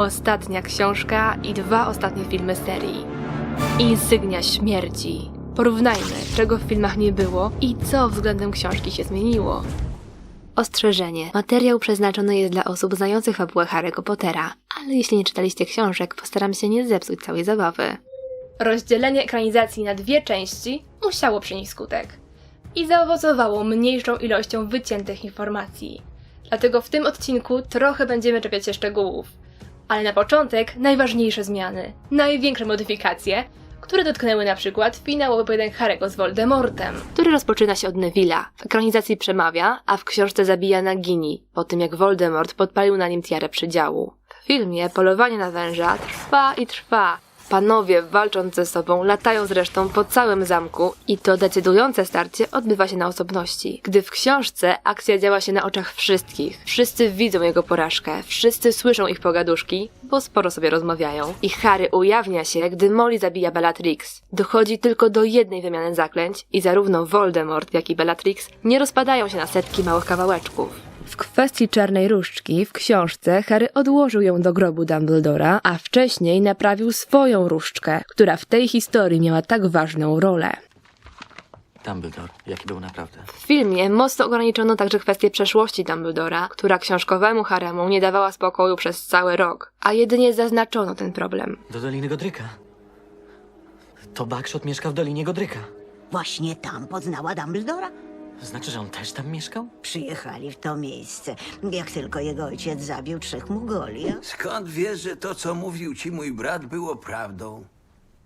ostatnia książka i dwa ostatnie filmy serii. Insygnia śmierci. Porównajmy, czego w filmach nie było i co względem książki się zmieniło. Ostrzeżenie. Materiał przeznaczony jest dla osób znających fabułę Harry'ego Pottera, ale jeśli nie czytaliście książek, postaram się nie zepsuć całej zabawy. Rozdzielenie ekranizacji na dwie części musiało przynieść skutek i zaowocowało mniejszą ilością wyciętych informacji. Dlatego w tym odcinku trochę będziemy czepiać się szczegółów. Ale na początek najważniejsze zmiany, największe modyfikacje, które dotknęły na przykład finałowy pojedynek Harego z Voldemortem, który rozpoczyna się od Neville'a. W ekranizacji przemawia, a w książce zabija Nagini, po tym jak Voldemort podpalił na nim tiarę przydziału. W filmie polowanie na węża trwa i trwa. Panowie, walcząc ze sobą, latają zresztą po całym zamku i to decydujące starcie odbywa się na osobności. Gdy w książce akcja działa się na oczach wszystkich. Wszyscy widzą jego porażkę, wszyscy słyszą ich pogaduszki, bo sporo sobie rozmawiają. I Harry ujawnia się, gdy Molly zabija Bellatrix. Dochodzi tylko do jednej wymiany zaklęć i zarówno Voldemort, jak i Bellatrix nie rozpadają się na setki małych kawałeczków. W kwestii czarnej różdżki w książce Harry odłożył ją do grobu Dumbledora, a wcześniej naprawił swoją różdżkę, która w tej historii miała tak ważną rolę. Dumbledore, jaki był naprawdę. W filmie mocno ograniczono także kwestię przeszłości Dumbledora, która książkowemu Haremu nie dawała spokoju przez cały rok, a jedynie zaznaczono ten problem. Do Doliny Godryka. To Bagshot mieszka w Dolinie Godryka. Właśnie tam poznała Dumbledora. Znaczy, że on też tam mieszkał? Przyjechali w to miejsce, jak tylko jego ojciec zabił trzech Mugoli. a? Skąd wiesz, że to, co mówił ci mój brat, było prawdą?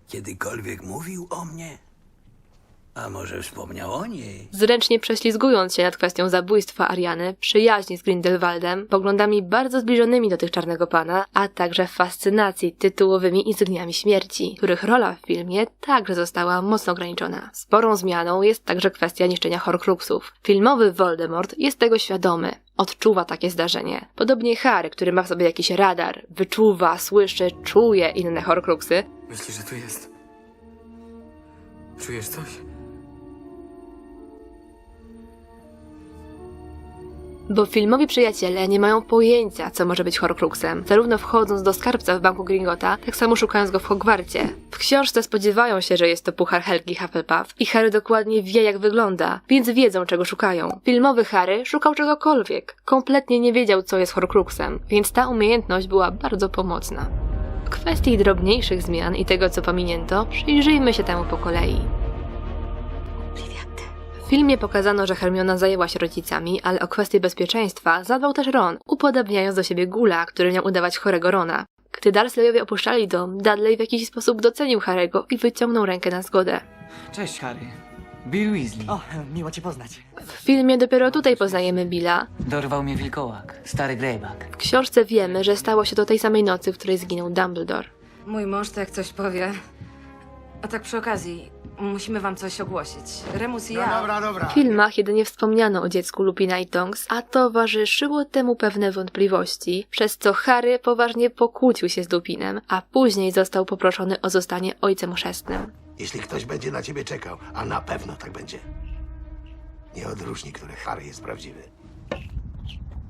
Kiedykolwiek mówił o mnie? A może wspomniał o niej? Zręcznie prześlizgując się nad kwestią zabójstwa Ariany, przyjaźni z Grindelwaldem, poglądami bardzo zbliżonymi do tych Czarnego Pana, a także fascynacji tytułowymi insygniami śmierci, których rola w filmie także została mocno ograniczona. Sporą zmianą jest także kwestia niszczenia Horcruxów. Filmowy Voldemort jest tego świadomy. Odczuwa takie zdarzenie. Podobnie Harry, który ma w sobie jakiś radar, wyczuwa, słyszy, czuje inne Horcruxy, Myślisz, że tu jest? Czujesz coś? Bo filmowi przyjaciele nie mają pojęcia, co może być Horcruxem. Zarówno wchodząc do skarbca w banku Gringota, tak samo szukając go w Hogwarcie. W książce spodziewają się, że jest to puchar Helgi Hufflepuff i Harry dokładnie wie, jak wygląda, więc wiedzą, czego szukają. Filmowy Harry szukał czegokolwiek. Kompletnie nie wiedział, co jest Horcruxem, więc ta umiejętność była bardzo pomocna. W kwestii drobniejszych zmian i tego, co pominięto, przyjrzyjmy się temu po kolei. W filmie pokazano, że Hermiona zajęła się rodzicami, ale o kwestię bezpieczeństwa zadbał też Ron, upodabniając do siebie Gula, który miał udawać chorego Rona. Gdy Dursleyowie opuszczali dom, Dudley w jakiś sposób docenił Harego i wyciągnął rękę na zgodę. Cześć, Harry. Bill Weasley. O, miło cię poznać. W filmie dopiero tutaj poznajemy Billa. Dorwał mnie wilkołak, stary greyback. W książce wiemy, że stało się to tej samej nocy, w której zginął Dumbledore. Mój mąż tak coś powie. A tak przy okazji, musimy wam coś ogłosić. Remus i ja. W filmach jedynie wspomniano o dziecku Lupina i Tonks, a towarzyszyło temu pewne wątpliwości, przez co Harry poważnie pokłócił się z Lupinem, a później został poproszony o zostanie ojcem chrzestnym. Jeśli ktoś będzie na ciebie czekał, a na pewno tak będzie. Nie odróżni, który Harry jest prawdziwy.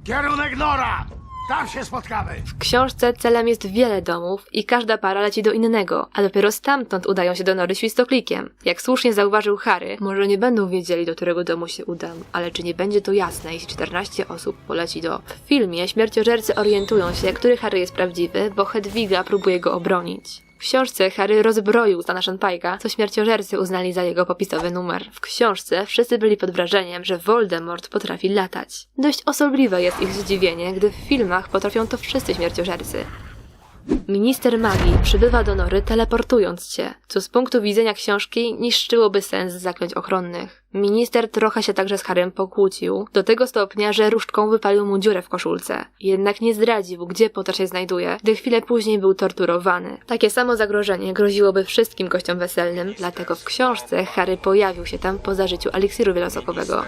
Kierunek Nora! Tam się spotkamy! W książce celem jest wiele domów i każda para leci do innego, a dopiero stamtąd udają się do Nory świstoklikiem. Jak słusznie zauważył Harry, może nie będą wiedzieli, do którego domu się udam, ale czy nie będzie to jasne, jeśli 14 osób poleci do... W filmie śmierciożercy orientują się, który Harry jest prawdziwy, bo Hedwiga próbuje go obronić. W książce Harry rozbroił Stana Pike'a, co śmierciożercy uznali za jego popisowy numer. W książce wszyscy byli pod wrażeniem, że Voldemort potrafi latać. Dość osobliwe jest ich zdziwienie, gdy w filmach potrafią to wszyscy śmierciożercy. Minister magii przybywa do Nory teleportując się, co z punktu widzenia książki niszczyłoby sens zaklęć ochronnych. Minister trochę się także z Harrym pokłócił, do tego stopnia, że różdżką wypalił mu dziurę w koszulce. Jednak nie zdradził, gdzie Potter się znajduje, gdy chwilę później był torturowany. Takie samo zagrożenie groziłoby wszystkim gościom weselnym, dlatego w książce Harry pojawił się tam po zażyciu eliksiru wielosokowego.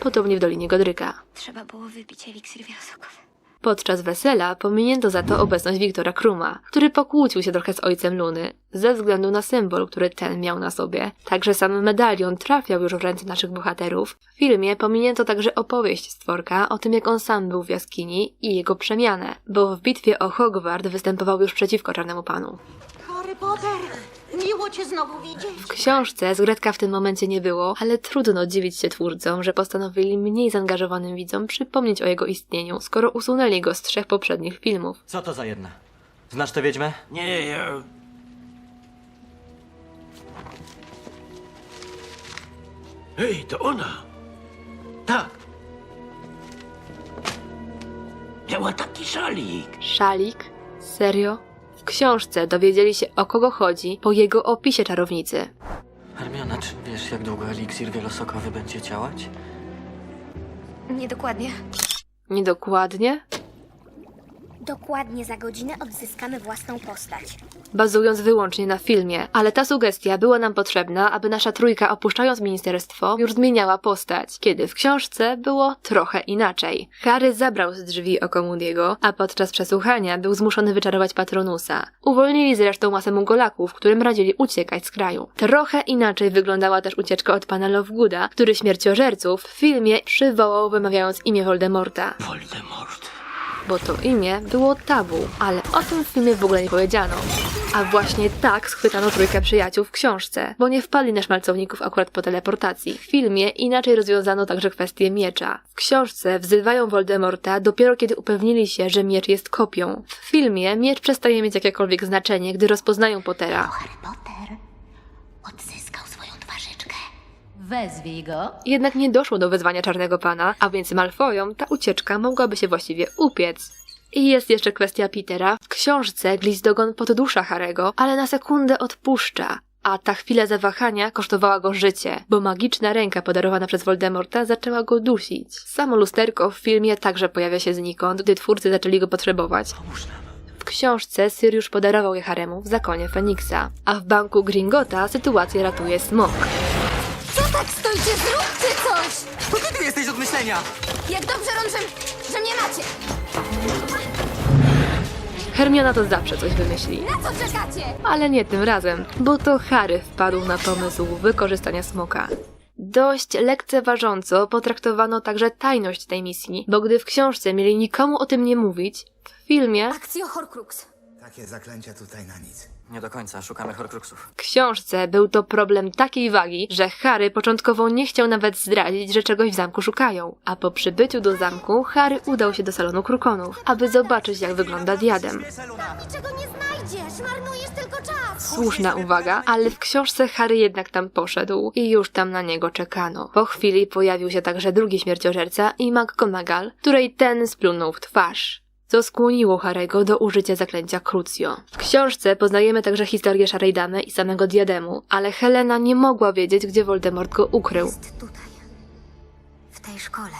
Podobnie w Dolinie Godryka. Trzeba było wypić eliksir wielosokowy. Podczas wesela pominięto za to obecność Wiktora Kruma, który pokłócił się trochę z ojcem Luny ze względu na symbol, który ten miał na sobie. Także sam medalion trafiał już w ręce naszych bohaterów. W filmie pominięto także opowieść stworka o tym, jak on sam był w jaskini i jego przemianę, bo w bitwie o Hogwart występował już przeciwko Czarnemu Panu. Harry Potter, miło cię znowu widzieć. W książce Zgredka w tym momencie nie było, ale trudno dziwić się twórcom, że postanowili mniej zaangażowanym widzom przypomnieć o jego istnieniu, skoro usunęli go z trzech poprzednich filmów. Co to za jedna? Znasz tę wiedźmę? Nie, ja... Hej, to ona! Tak. Miała taki szalik. Szalik? Serio? W książce dowiedzieli się o kogo chodzi po jego opisie czarownicy. Hermiona, czy wiesz, jak długo eliksir wielosokowy będzie działać? Niedokładnie. Niedokładnie? Dokładnie za godzinę odzyskamy własną postać. Bazując wyłącznie na filmie, ale ta sugestia była nam potrzebna, aby nasza trójka opuszczając ministerstwo już zmieniała postać, kiedy w książce było trochę inaczej. Harry zabrał z drzwi oko Moody'ego, a podczas przesłuchania był zmuszony wyczarować Patronusa. Uwolnili zresztą masę mugolaków, którym radzili uciekać z kraju. Trochę inaczej wyglądała też ucieczka od pana Lovegooda, który śmierciożerców w filmie przywołał wymawiając imię Voldemorta. Voldemort. Bo to imię było tabu, ale o tym w filmie w ogóle nie powiedziano. A właśnie tak schwytano trójkę przyjaciół w książce, bo nie wpadli na szmalcowników akurat po teleportacji. W filmie inaczej rozwiązano także kwestię miecza. W książce wzywają Voldemorta dopiero kiedy upewnili się, że miecz jest kopią. W filmie miecz przestaje mieć jakiekolwiek znaczenie, gdy rozpoznają Pottera. Harry Potter odzyskał. Wezwij go. Jednak nie doszło do wezwania Czarnego Pana, a więc Malfoyom ta ucieczka mogłaby się właściwie upiec. I jest jeszcze kwestia Petera. W książce Glizdogon poddusza Harego, ale na sekundę odpuszcza. A ta chwila zawahania kosztowała go życie, bo magiczna ręka podarowana przez Voldemorta zaczęła go dusić. Samo lusterko w filmie także pojawia się znikąd, gdy twórcy zaczęli go potrzebować. W książce Sirius podarował je Haremu w zakonie Feniksa, a w banku Gringota sytuację ratuje Smok. Tak stoicie? Zróbcie coś! To ty tu jesteś od myślenia! Jak dobrze Ron, że, że mnie macie! Hermiona to zawsze coś wymyśli. Na co czekacie? Ale nie tym razem, bo to Harry wpadł na pomysł wykorzystania smoka. Dość lekceważąco potraktowano także tajność tej misji, bo gdy w książce mieli nikomu o tym nie mówić, w filmie, Akcjo Horcrux. Takie zaklęcia tutaj na nic. Nie do końca, szukamy horcruxów. w książce był to problem takiej wagi, że Harry początkowo nie chciał nawet zdradzić, że czegoś w zamku szukają. A po przybyciu do zamku, Harry udał się do salonu krukonów, aby zobaczyć jak wygląda diadem. Niczego nie znajdziesz, marnujesz tylko czas. Słuszna uwaga, ale w książce Harry jednak tam poszedł i już tam na niego czekano. Po chwili pojawił się także drugi śmierciożerca i McGonagall, której ten splunął w twarz. Co skłoniło Harego do użycia zaklęcia Crucio. W książce poznajemy także historię Szarej Damy i samego diademu, ale Helena nie mogła wiedzieć, gdzie Voldemort go ukrył. Jest tutaj. W tej szkole.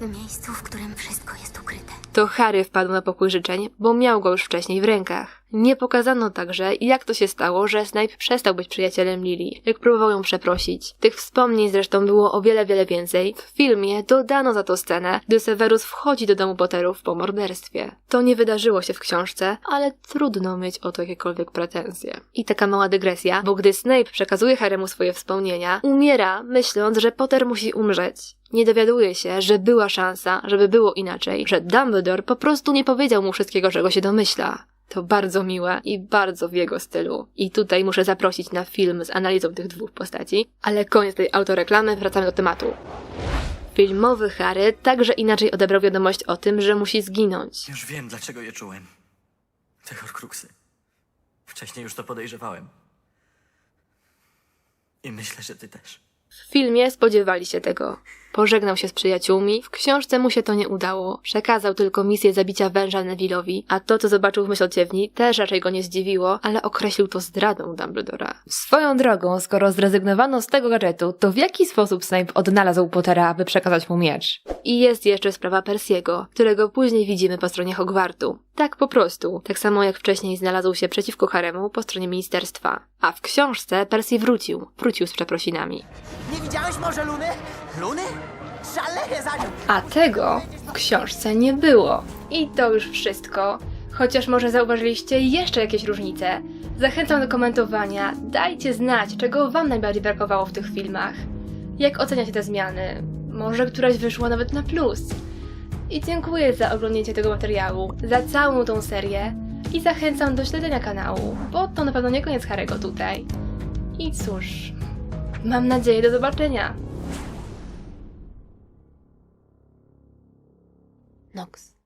W miejscu, w którym wszystko jest ukryte. To Harry wpadł na pokój życzeń, bo miał go już wcześniej w rękach. Nie pokazano także, jak to się stało, że Snape przestał być przyjacielem Lily, jak próbował ją przeprosić. Tych wspomnień zresztą było o wiele, wiele więcej. W filmie dodano za to scenę, gdy Severus wchodzi do domu Potterów po morderstwie. To nie wydarzyło się w książce, ale trudno mieć o to jakiekolwiek pretensje. I taka mała dygresja, bo gdy Snape przekazuje Harrymu swoje wspomnienia, umiera, myśląc, że Potter musi umrzeć. Nie dowiaduje się, że była szansa, żeby było inaczej, że Dumbledore po prostu nie powiedział mu wszystkiego, czego się domyśla. To bardzo miłe i bardzo w jego stylu. I tutaj muszę zaprosić na film z analizą tych dwóch postaci, ale koniec tej autoreklamy, wracamy do tematu. Filmowy Harry także inaczej odebrał wiadomość o tym, że musi zginąć. Już wiem, dlaczego je czułem. Te horcruxy. Wcześniej już to podejrzewałem. I myślę, że ty też. W filmie spodziewali się tego. Pożegnał się z przyjaciółmi, w książce mu się to nie udało. Przekazał tylko misję zabicia węża Neville'owi, a to, co zobaczył w myślociewni, też raczej go nie zdziwiło, ale określił to zdradą Dumbledora. Swoją drogą, skoro zrezygnowano z tego gadżetu, to w jaki sposób Snape odnalazł Pottera, aby przekazać mu miecz? I jest jeszcze sprawa Persiego, którego później widzimy po stronie Hogwartu. Tak po prostu, tak samo jak wcześniej znalazł się przeciwko Haremu po stronie ministerstwa. A w książce Percy wrócił, wrócił z przeprosinami. Widziałeś może Luny? Luny? Szaleję za nią! A tego w książce nie było. I to już wszystko. Chociaż może zauważyliście jeszcze jakieś różnice. Zachęcam do komentowania. Dajcie znać, czego Wam najbardziej brakowało w tych filmach. Jak oceniacie te zmiany? Może któraś wyszła nawet na plus. I dziękuję za oglądnięcie tego materiału, za całą tą serię i zachęcam do śledzenia kanału, bo to na pewno nie koniec Harego tutaj. I cóż, mam nadzieję do zobaczenia. Nox.